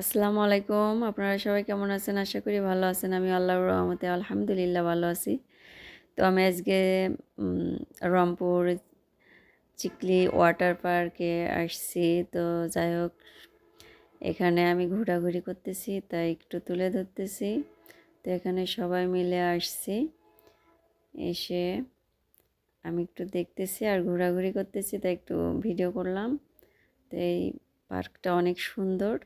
আসসালামু আলাইকুম। আপনারা সবাই কেমন আছেন? আশা করি ভালো আছেন। আমি আল্লাহ রহমতে আলহামদুলিল্লাহ ভালো আছি। তো আমি আজকে রংপুর চিকলি ওয়াটার পার্কে আসছি। তো যাই হোক, এখানে আমি ঘোরাঘুরি করতেছি, তাই একটু তুলে ধরতেছি। তো এখানে সবাই মিলে আসছি। এসে আমি একটু দেখতেছি আর ঘোরাঘুরি করতেছি, তাই একটু ভিডিও করলাম। তো এই পার্কটা অনেক সুন্দর।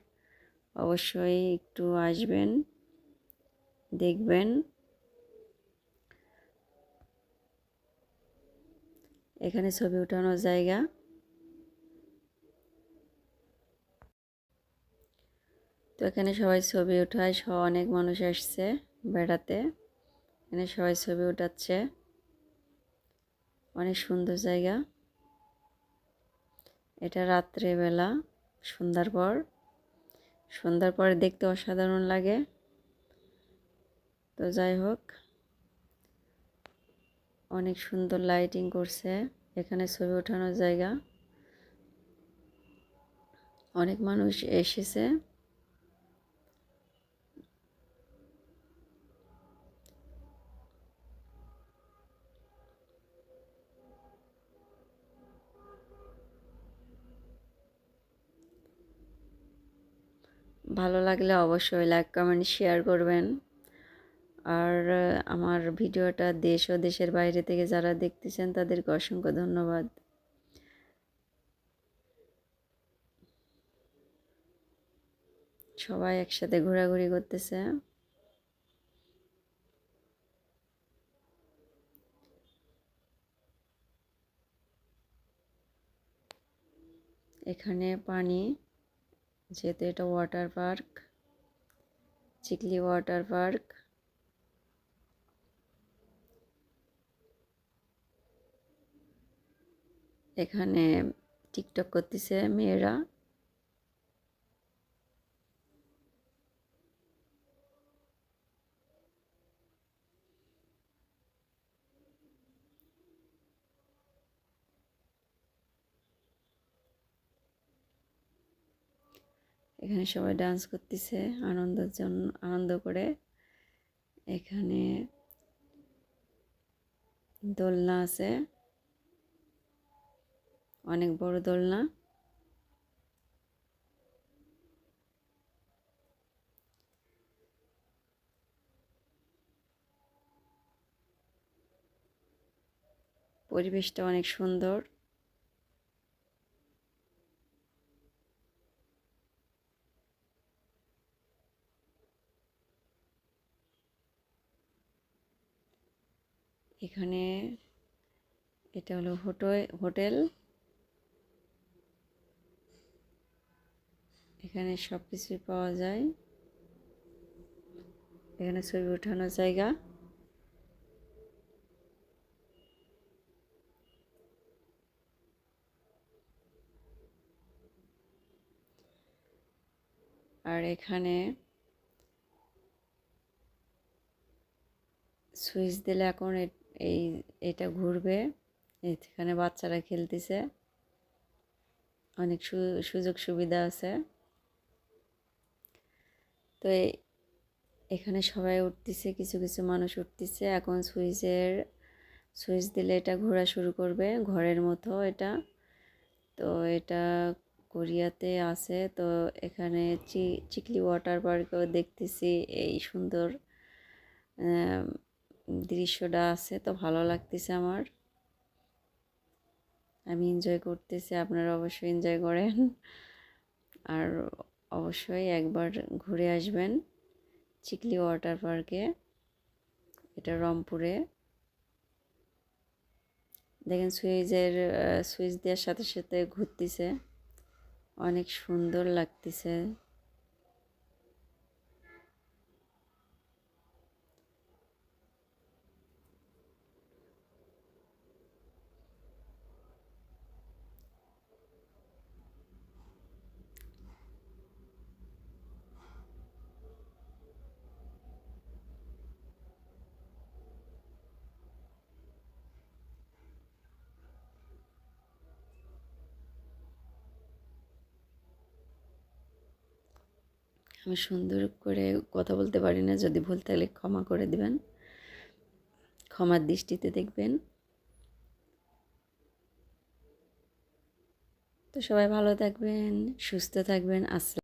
অবশ্যই একটু আসবেন, দেখবেন। এখানে ছবি ওঠানোর জায়গা। তো এখানে সবাই ছবি ওঠায় সহ অনেক মানুষ আসছে বেড়াতে। এখানে সবাই ছবি ওঠাচ্ছে। অনেক সুন্দর জায়গা। এটা রাত্রেবেলা, সন্ধ্যার পর। সন্ধ্যার পরে দেখতে অসাধারণ লাগে। তো যাই হোক, অনেক সুন্দর লাইটিং করছে, এখানে ছবি ওঠানোর জায়গা। অনেক মানুষ এসেছে। ভালো লাগলে অবশ্যই লাইক কমেন্ট শেয়ার করবেন। আর আমার ভিডিওটা দেশ ও দেশের বাইরে থেকে যারা দেখতেছেন, তাদেরকে অসংখ্য ধন্যবাদ। সবাই একসাথে ঘোরাঘুরি করতেছে। এখানে পানি। যেহেতু এটা water park Chikli water park এখানে টিকটক করতেছে মেয়েরা। এখানে সবাই ডান্স করতেছে, আনন্দের জন্য, আনন্দ করে। এখানে দোলনা আছে। অনেক বড় দোলনা। পরিবেশটা অনেক সুন্দর। এখানে এটা হলো হোটেল এখানে সব কিছুই পাওয়া যায়। এখানে ছবি ওঠানোর জায়গা। আর এখানে সুইচ দিলে এখন এই, এটা ঘুরবে। এখানে বাচ্চারা খেলতেছে। অনেক সুযোগ সুবিধা আছে। তো এখানে সবাই উঠতেছে, কিছু কিছু মানুষ উঠতেছে। এখন সুইচের, সুইচ দিলে এটা ঘোরা শুরু করবে, ঘরের মতো এটা। তো এটা কোরিয়াতে আছে। তো এখানে চিকলি ওয়াটার পার্কেও দেখতেছি, এই সুন্দর দৃশ্যটা আছে তো ভালো লাগতেছে আমার। আমি এনজয় করতেছি, আপনারা অবশ্যই এনজয় করেন। আর অবশ্যই একবার ঘুরে আসবেন চিকলি ওয়াটার পার্কে, এটা রংপুরে। দেখেন সুইচের সুইচ দেওয়ার সাথে সাথে ঘুরতেছে, অনেক সুন্দর লাগতেছে। আমি সুন্দর করে কথা বলতে পারি না, যদি ভুল থাকলে ক্ষমা করে দেবেন। ক্ষমার দৃষ্টিতে দেখবেন। তো সবাই ভালো থাকবেন, সুস্থ থাকবেন। আসসালাম